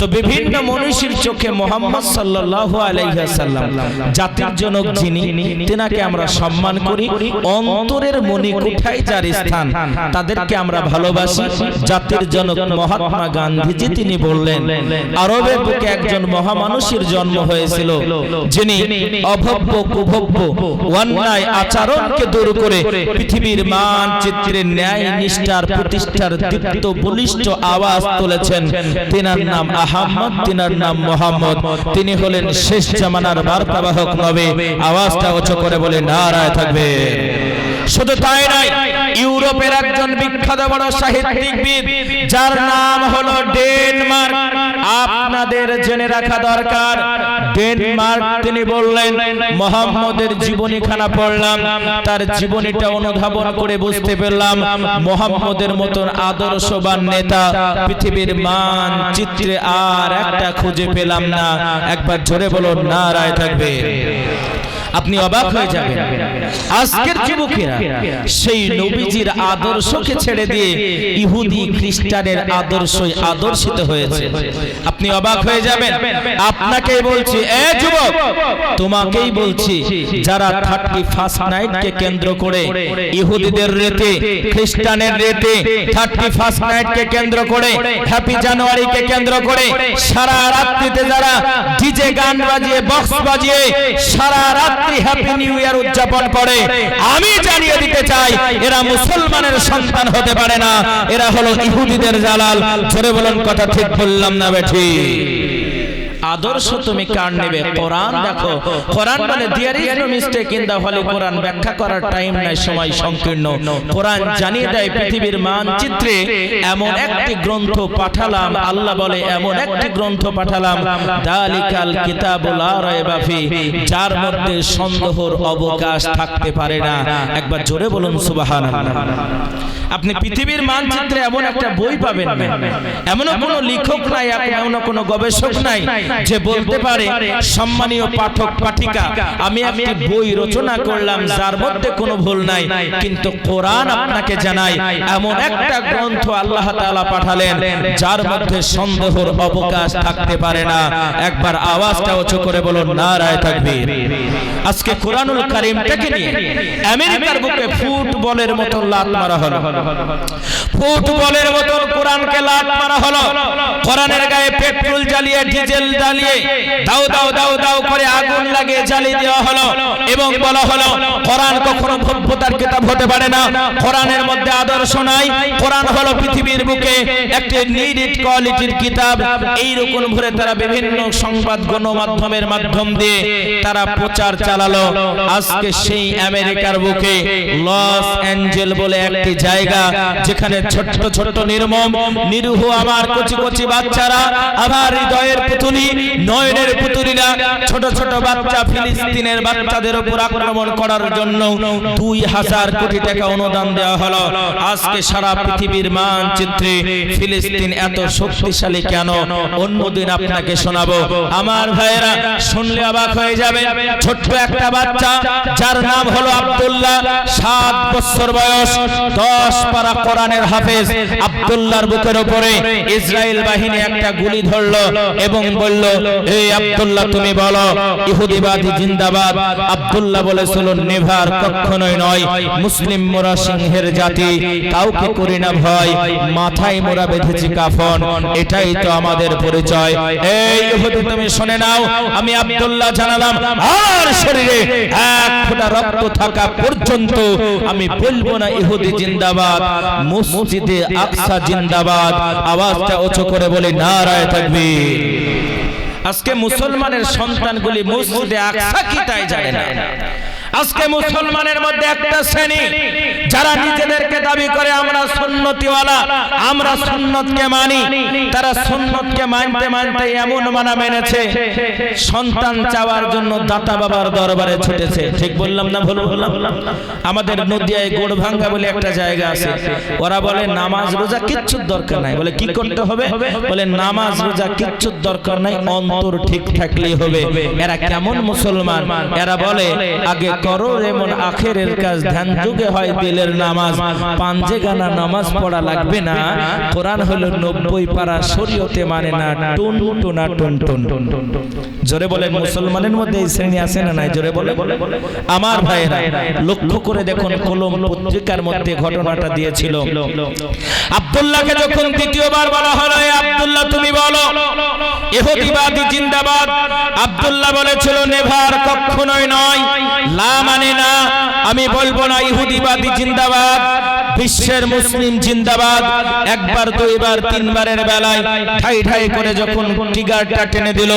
তো বিভিন্ন চোখে মোহাম্মদ জাতির জনক যিনি আমরা সম্মান করি, অন্তরের মনি যার স্থান, তাদেরকে আমরা ভালোবাসি। জাতির জনক মহাত্মা গান্ধীজি তিনি বললেন আরবের বুকে একজন মহামানুষের জন্ম হয়েছিল, যিনি অভব্য কুভব্য অন্যায় আচরণকে দূর করে পৃথিবীর মানচিত্রে ন্যায় নিষ্ঠার প্রতিষ্ঠার দীপ্ত বলিষ্ঠ আওয়াজ তুলেছেন। তিনার নাম আহমদ তিনার নাম মোহাম্মদ। তিনি হলেন শেষ জামানার বার্তাবাহক নবী। আওয়াজটা উঁচু করে বলে নারায় থাকবে। শুধু তাই নয়, ইউরোপের একজন বিখ্যাত বড় সাহিত্যিকবিদ যার নাম হলো ডেনমার্ক। আপনাদের জেনে রাখা দরকার, ডেনমার্ক তিনি বললেন, মোহাম্মদের জীবনীখানা পড়লাম, তার জীবনীটা অনুধাবন করে বুঝতে পারলাম, মোহাম্মদের মতন আদর্শবান নেতা পৃথিবীর মানচিত্রে আর একটা খুঁজে পেলাম না। একবার জোরে বলুন না রায় থাকবে। আপনি অবাক হয়ে যাবেন। আজকের যুবকেরা সেই নবীজির আদর্শকে ছেড়ে দিয়ে ইহুদি খ্রিস্টানের আদর্শই আদর্শিত হয়েছে। আপনি অবাক হয়ে যাবেন। আপনাকেই বলছি এ যুবক তোমাকেই বলছি যারা থার্টি ফার্স্ট নাইটকে কেন্দ্র করে ইহুদিদের রেতে খ্রিস্টানের রেতে থার্টি ফার্স্ট নাইটকে কেন্দ্র করে হ্যাপি জানুয়ারিকে কেন্দ্র করে সারা রাত্রিতে যারা ডিজে গান বাজিয়ে বক্স বাজিয়ে সারা রাত্রি হ্যাপি নিউ ইয়ার উদযাপন করে। আমি জানিয়ে দিতে চাই, এরা মুসলমানের সন্তান হতে পারে না। এরা হলো ইহুদিদের জালাল। জোরে বলুন কথা ঠিক বললাম না বেঠি। আদর্শ তুমি কার নেবে? কোরআন দেখো। কোরআন মানে there is no mistake in the holy Quran ব্যাখ্যা করার টাইম নাই সময় সংকীর্ণ। কোরআন জানিয়ে দেয় পৃথিবীর মানচিত্রে এমন একটি গ্রন্থ পাঠালাম আল্লাহ বলে এমন একটি গ্রন্থ পাঠালাম দালিকাল কিতাবুল রায়বা ফি যার মধ্যে সন্দেহর অবকাশ থাকতে পারে না। একবার জোরে বলুন সুবহানাল্লাহ। আপনি পৃথিবীর মানচিত্রে এমন একটা বই পাবেন না। এমন কোনো লেখক নাই এমন কোনো গবেষক নাই যে বলতে পারে সম্মানীয় পাঠক পাঠিকা আমি একটি বই রচনা করলাম যার মধ্যে কোনো ভুল নাই কিন্তু কোরআন আপনাকে জানাই এমন একটা গ্রন্থ আল্লাহ তাআলা পাঠালেন যার মধ্যে সন্দেহর অবকাশ থাকতে পারে না। একবার আওয়াজটা উঁচু করে বলুন নারায় তাকবীর। আজকে কোরআনুল কারীমটাকে নিয়ে আমেরিকার বুকে ফুটবলের মতো লাত মারা হলো। ফুটবলের মতো কোরআনকে লাত মারা হলো? কোরআনের গায়ে পেট্রোল জ্বালিয়ে, ডিজেল জ্বালিয়ে, দাও দাও দাও দাও করে আগুন লাগিয়ে জ্বালিয়ে দেওয়া হলো এবং বলা হলো, কোরআন কখনো ভব্যতার কিতাব হতে পারে না। কোরআনের মধ্যে আদর্শ নাই। কোরআন হলো পৃথিবীর বুকে একটি নিডিট কোয়ালিটির কিতাব। এই রকম ভরে তারা বিভিন্ন সংবাদ গণমাধ্যমের মাধ্যম দিয়ে তারা প্রচার চালালো। আজকে সেই আমেরিকার বুকে লস অ্যাঞ্জেল বলে একটি জায়গা যেখানে ছোট্ট ছোট্ট নির্মম নিরুহ আমার কচি কচি বাচ্চারা, আমার হৃদয়ের পুতুলি, নয়নের পুতুলিরা, ছোট ছোট বাচ্চা ফিলিস্তিনের বাচ্চাদের উপর আক্রমণ করার জন্য দুই হাজার কোটি টাকা অনুদান দেওয়া হলো। আজকে সারা পৃথিবীর মানচিত্রে ফিলিস্তিন এত শক্তিশালী কেন? অন্যদিন আপনাকে শোনাবো। আমার ভাইয়েরা, শুনলে অবাক হয়ে যাবে, ছোট্ট একটা বাচ্চা, যার নাম হলো আব্দুল্লাহ, সাত বছর বয়স, দশ পারা কোরআনের হাফেজ, আব্দুল্লাহর বুকের উপরে ইসরায়েল বাহিনী একটা গুলি ধরলো এবং বলল এই আব্দুল্লাহ, তুমি বলো, ইহুদিবাদী জিন্দাবাদ? আব্দুল্লাহ বলেছিল নেভার কখনোই নয়। মুসলিম মোরা সিংহের জাতি, কাউকে করি না ভয়। মাথায় মোরা বেঁধেছি কাফন। এটাই তো আমাদের পরিচয়। এই ইহুদি, তুমি শুনে নাও, আমি আব্দুল্লাহ জানালাম আর শরীরে এক ফোঁটা রক্ত থাকা পর্যন্ত আমি বলব না ইহুদি জিন্দাবাদ, মসজিদে আকসা জিন্দাবাদ। আওয়াজটা উঁচু করে বলি, নারায় থাকবে আজকে মুসলমানের সন্তানগুলি মসজিদে আকসা কি তাই জানে না। আজকে মুসলমানের মধ্যে একটা শ্রেণি যারা নিজেদেরকে দাবি করে আমরা সুন্নতিওয়ালা আমরা সুন্নতকে মানি তারা সুন্নতকে মানতে মানতে এমন মানা মেনেছে সন্তান চাওয়ার জন্য দাতা বাবার দরবারে ছুটেছে। ঠিক বললাম না ভুল বললাম? আমাদের নদিয়ায় গোড় ভাঙ্গা বলে একটা জায়গা আছে। ওরা বলে নামাজ রোজা কিচ্ছুর দরকার নাই। বলে কি করতে হবে? বলে নামাজ রোজা কিচ্ছুর দরকার নাই। অন্তর ঠিক থাকলেই হবে। এরা কেমন মুসলমান? এরা বলে আগে করো এমন আখেরের কাজ ধ্যান যুগে হয় দিলের নামাজ। পাঞ্জে গানা নামাজ পড়া লাগবে না। কোরআন হলো নব্বই পারা শরীয়তে মানে না টুন টুনা টুন টুন জোরে বলেন মুসলমানের মধ্যে এই শ্রেণি আছে না নাই? জোরে বলে আমার ভাইয়েরা লক্ষ্য করে দেখুন কলম পত্রিকার মধ্যে ঘটনাটা দিয়েছিল। আব্দুল্লাহকে যখন দ্বিতীয়বার বলা হলো "এ আব্দুল্লাহ তুমি বলো ইহুদিবাদী জিন্দাবাদ? আব্দুল্লাহ বলেছিল নেভার কখনোই নয় লা মানে না আমি বলব না ইহুদিবাদী জিন্দাবাদ। বিশ্বের মুসলিম জিন্দাবাদ। একবার, দুইবার, তিনবারের বেলায় ঠাই ঠাই করে যখন টিগারটা টেনে দিল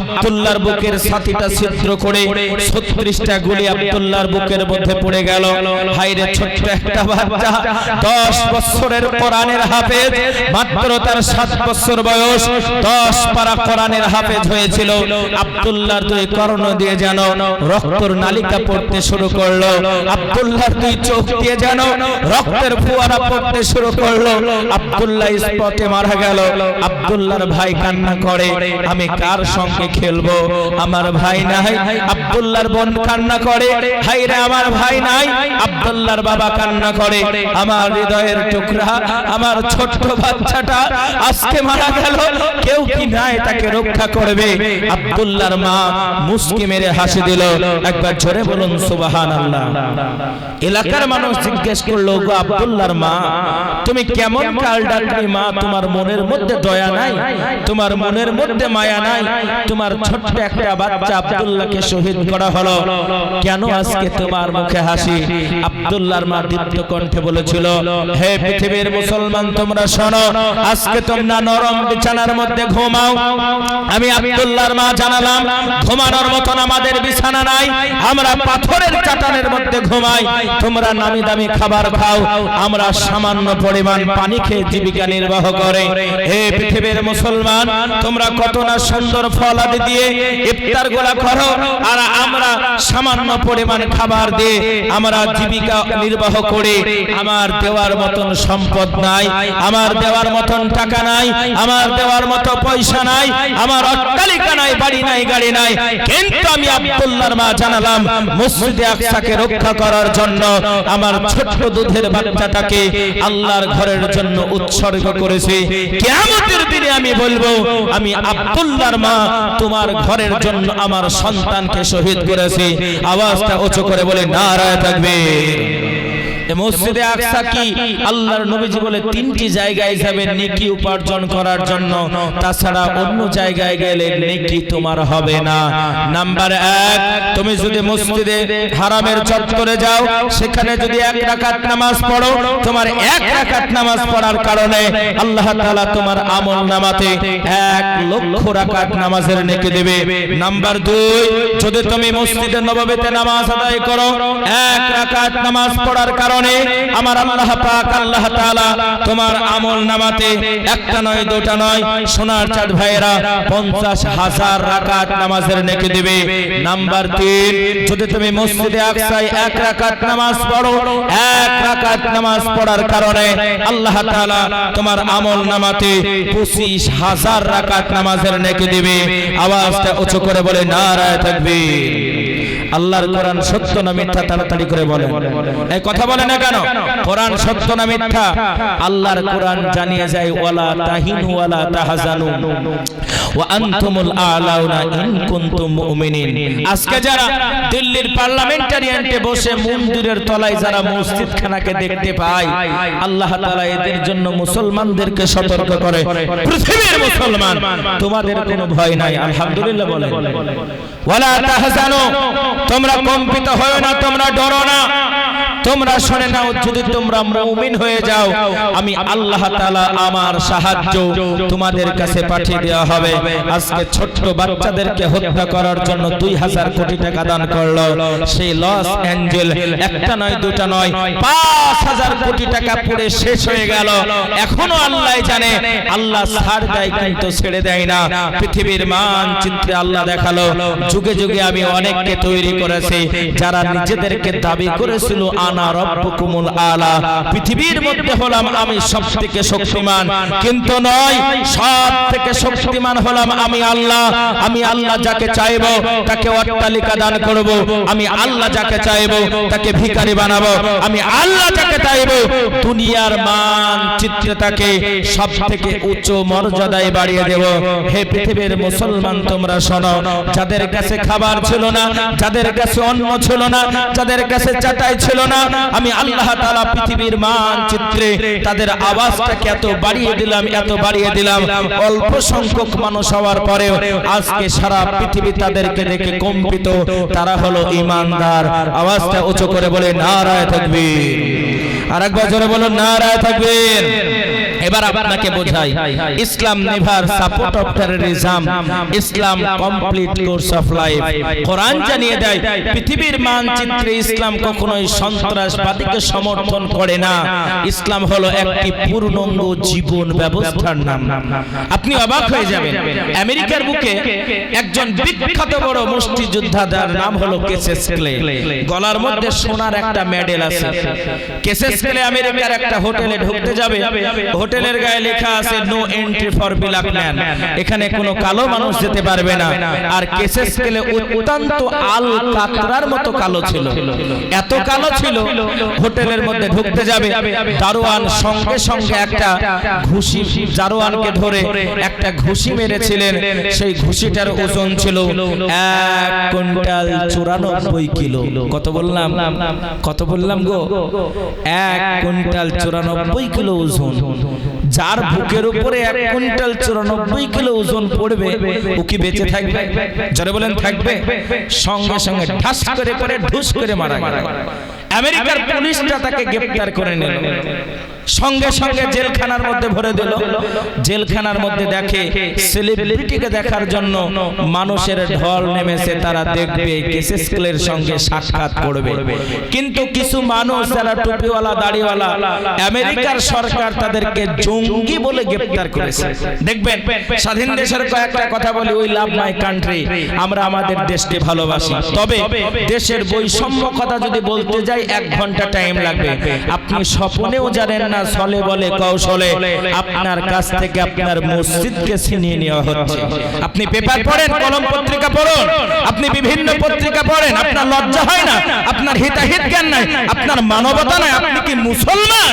আব্দুল্লাহর বুকের ছাতিটা ছিদ্র করে ছত্রিশটা গুলি আব্দুল্লাহর বুকের মধ্যে পড়ে গেল। হাইরে ছোট্ট একটা বাচ্চা, দশ বছরের কোরআনের হাফেজ, মাত্র তার সাত বছর বয়স, দশ পারা কোরআনের হাফেজ হয়েছিল। আব্দুল্লাহর দুই কর্ণ দিয়ে যেন রক্তর নালিকা পড়তে শুরু করল। আব্দুল্লাহর দুই চোখ দিয়ে যেন রক্তের ফোয়ারা পড়তে শুরু করল। আব্দুল্লাহ স্পটে মারা গেল। আব্দুল্লাহর ভাই কান্না করে, আমি কার সঙ্গে খেলব? আমার ভাই নাই। আব্দুল্লাহর বোন কান্না করে হাই রে, আমার ভাই নাই। আব্দুল্লাহর বাবা কান্না করে, আমার হৃদয়ের টুকরা, আমার ছোট্ট বাচ্চাটা আজকে মারা গেল। কেউ কি নাই তাকে রক্ষা করবে? আব্দুল্লাহর মা মুস্কি মেরে হাসি দিল। একবার জোরে বলুন, সুবহানাল্লাহ। এলাকার মানুষ জিজ্ঞেস করল, গো আব্দুল্লাহর মা তুমি কেমন কাল ডাকলি মা? তোমার মনের মধ্যে দয়া নাই তোমার মনের মধ্যে মায়া নাই তোমার ছোট্ট একটা বাচ্চা আব্দুল্লাহকে শহীদ করা হলো। কেন আজকে তোমার মুখে হাসি? আব্দুল্লাহর মা দীপ্ত কণ্ঠে বলেছিল হে পৃথিবীর মুসলমান তোমরা শোনো আজকে তোমরা নরম বিছানার মধ্যে ঘুমাও। আমি আব্দুল্লাহর মা জানালাম ঘুমানোর মতন আমাদের বিছানা নাই আমরা পাথরের চাটানের মধ্যে ঘুমাই। তোমরা নামি দামি খাবার খাও আমরা সামান্য পরিমাণ পানি খেয়ে জীবিকা নির্বাহ করে। হে পৃথিবীর মুসলমান, তোমরা কত না সুন্দর ফল আদি দিয়ে ইফতার গোলা করো, আর আমরা সামান্য পরিমাণ খাবার দিয়ে আমরা জীবিকা নির্বাহ করে। আমার দেওয়ার মতন সম্পদ নাই, আমার দেওয়ার মতন টাকা নাই, আমার দেওয়ার মতো পয়সা নাই, আমার অট্টালিকা নাই, বাড়ি নাই, গাড়ি নাই। কিন্তু আমি আব্দুল্লাহর মা জানালাম, মসজিদে আকসাকে রক্ষা করার জন্য আমার ছোট্ট দুধের বাচ্চাটাকে আল্লাহর ঘরের জন্য উৎসর্গ করেছি। কিয়ামতের দিনে আমি বলব, আমি আব্দুল্লাহর মা তোমার ঘরের জন্য আমার সন্তানকে শহীদ করেছি। আওয়াজটা উঁচু করে বলে, নারায় থাকবে। মসজিদে আকসা কি? আল্লাহর নবীজি বলে তিনটি জায়গায় যাবেন নেকি উপার্জন করার জন্য। তাছাড়া অন্য জায়গায় গেলে নেকি তোমার হবে না। নাম্বার এক তুমি যদি মসজিদে হারামের চত্বরে যাও সেখানে যদি এক রাকাত নামাজ পড়ো তোমার এক রাকাত নামাজ পড়ার কারণে আল্লাহ তাআলা তোমার আমল নামাতে এক লক্ষ রাকাত নামাজের নেকি দেবে। নাম্বার দুই যদি তুমি মসজিদে নববীতে নামাজ আদায় করো এক রাকাত নামাজ পড়ার কারণে আমার আল্লাহ পাক, আল্লাহ তাআলা তোমার আমল নামাতে একটা নয়, দুটা নয়, সোনার চাঁদ ভাইয়েরা পঞ্চাশ হাজার রাকাত নামাজের নেকি দিবে। নাম্বার তিন, যদি তুমি মসজিদে আকসায় এক রাকাত নামাজ পড়ো, এক রাকাত নামাজ পড়ার কারণে আল্লাহ তাআলা তোমার আমল নামাতে পঁচিশ হাজার রাকাত নামাজের নেকি দিবে। আওয়াজটা উঁচু করে বলে, নারায় থাকবে আল্লাহর কোরআন সত্য না মিথ্যা তাড়াতাড়ি করে বলেন। এই কথা বলে না কেন? কোরআন সত্য না মিথ্যা? আল্লাহর কোরআন জানিয়ে যায়, ওয়ালা তাহিনু ওয়ালা তাহজানু আলাউনা ইন কুনতুম মুমিনিন। আজকে যারা দিল্লির পার্লামেন্টারিয়ান্টে বসে মন্দিরের তলায় যারা মসজিদখানাকে দেখতে পায়, আল্লাহ তাআলা এদের জন্য মুসলমানদেরকে সতর্ক করে। পৃথিবীর মুসলমান, তোমাদের কোনো ভয় নাই, আলহামদুলিল্লাহ বলে ওয়ালা তাহজানু তোমরা কম্পিত হয় না তোমরা ডরো না। তোমরা শুনে নাও, যদি তোমরা মুমিন হয়ে যাও, আমি আল্লাহ তাআলা আমার সাহায্য তোমাদের কাছে পাঠিয়ে দেওয়া হবে। আজকে ছোট্ট বাচ্চাদেরকে হত্যা করার জন্য দুই হাজার কোটি টাকা দান করল। সেই লস অ্যাঞ্জেল একটা নয়, দুটা নয়, পাঁচ হাজার কোটি টাকা পুড়ে শেষ হয়ে গেল। এখনও আল্লাহ জানে, আল্লাহ ছাড় দেয় কিন্তু ছেড়ে দেয় না। পৃথিবীর মানচিত্রে আল্লাহ দেখাল, যুগে যুগে আমি অনেককে তৈরি করেছি, যারা নিজেদেরকে দাবি করেছিল আনা রব্বুকুমুল আলা। পৃথিবীর মধ্যে হলাম আমি সব থেকে শক্তিমান। কিন্তু নয় সব থেকে শক্তিমান হলাম আমি আল্লাহ। আমি আল্লাহ যাকে চাইব, তাকে অট্টালিকা দান করব। আমি আল্লাহ যাকে চাইব, তাকে আমি আল্লাহ যাকে চাইব, দুনিয়ার মান সব থেকে উচ্চ মর্যাদায় বাড়িয়ে দেব। হে পৃথিবীর মুসলমান, তোমরা শোনো, যাদের কাছে খাবার ছিল না, যাদের কাছে অন্ন ছিল না, যাদের কাছে চাটাই ছিল না আমি আল্লাহ তাআলা পৃথিবীর মানচিত্রে তাদের আওয়াজটাকে এত বাড়িয়ে দিলাম, এত বাড়িয়ে দিলাম। অল্প সংখ্যক মানুষ হওয়ার পরেও আজকে সারা পৃথিবী তাদেরকে দেখে কম্পিত। তারা হলো ইমানদার। আওয়াজটা উঁচু করে বলে, নারায় থাকবে আর একবার জোরে বলুন, নারায় তাকবীর। এবার আপনাকে বোঝাই Islam never support of terrorism Islam complete course of life কোরআন জানিয়ে দেয় পৃথিবীর মানচিত্রে ইসলাম কখনোই সন্ত্রাসবাদীকে সমর্থন করে না। ইসলাম হলো একটি পূর্ণাঙ্গ জীবন ব্যবস্থার নাম। আপনি অবাক হয়ে যাবেন। আমেরিকার বুকে একজন বিখ্যাত বড় মুষ্টিযোদ্ধা যার নাম হলো কেসেস ক্লে। গলার মধ্যে সোনার একটা মেডেল আছে। কেসেস ক্লে আমেরিকার একটা হোটেলে ঢুকতে যাবে হোটেলের গায়ে লেখা আছে no entry for black man এখানে কোনো কালো মানুষ যেতে পারবে না। আর কেসেস কেলে অত্যন্ত আল কাতরার মতো কালো ছিল। এত কালো ছিল হোটেলের মধ্যে ঢুকতে যাবে। দারোয়ান সঙ্গে সঙ্গে একটা ঘুষি দারোয়ানকে ধরে একটা ঘুষি মেরেছিলেন। সেই ঘুষিটার ওজন ছিল এক কুইন্টাল চুরানব্বই কিলো। কত বললাম? কত বললাম গো? এক কুইন্টাল চুরানব্বই কিলো ওজন। যার বুকের উপরে এক কুইন্টাল চুরানব্বই কিলো ওজন পড়বে ও কি বেঁচে থাকবে? যারা বলেন থাকবে? সঙ্গে সঙ্গে ঠাস করে করে ঢুস করে মারা গেল। আমেরিকার পুলিশরা তাকে গ্রেফতার করে নিল। সঙ্গে সঙ্গে জেলখানার মধ্যে ভরে দিল। জেলখানার মধ্যে দেখে সেলিব্রিটিকে দেখার জন্য মানুষের ঢল নেমেছে তারা দেখবে কেসেসকেলের সঙ্গে সাক্ষাৎ করবে। কিন্তু কিছু মানুষ যারা টুপিওয়ালা দাড়িওয়ালা আমেরিকার সরকার তাদেরকে জঙ্গি বলে গ্রেফতার করেছে। দেখবেন স্বাধীন দেশের কয়েকটা কথা বলি ওই লাভ মাই কান্ট্রি আমরা আমাদের দেশকে ভালোবাসি। তবে দেশের বৈষম্য কথা যদি বলতে যাই এক ঘণ্টা টাইম লাগবে। আপনি স্বপ্নেও জানেন না সলে বলে কৌশলে আপনার কাছ থেকে আপনার মসজিদকে ছিনিয়ে নেওয়া হচ্ছে। আপনি পেপার পড়েন কলম পত্রিকা পড়ুন। আপনি বিভিন্ন পত্রিকা পড়েন আপনার লজ্জা হয় না। আপনার হিতাহিত জ্ঞান নাই। আপনার মানবতা নাই। আপনি কি মুসলমান?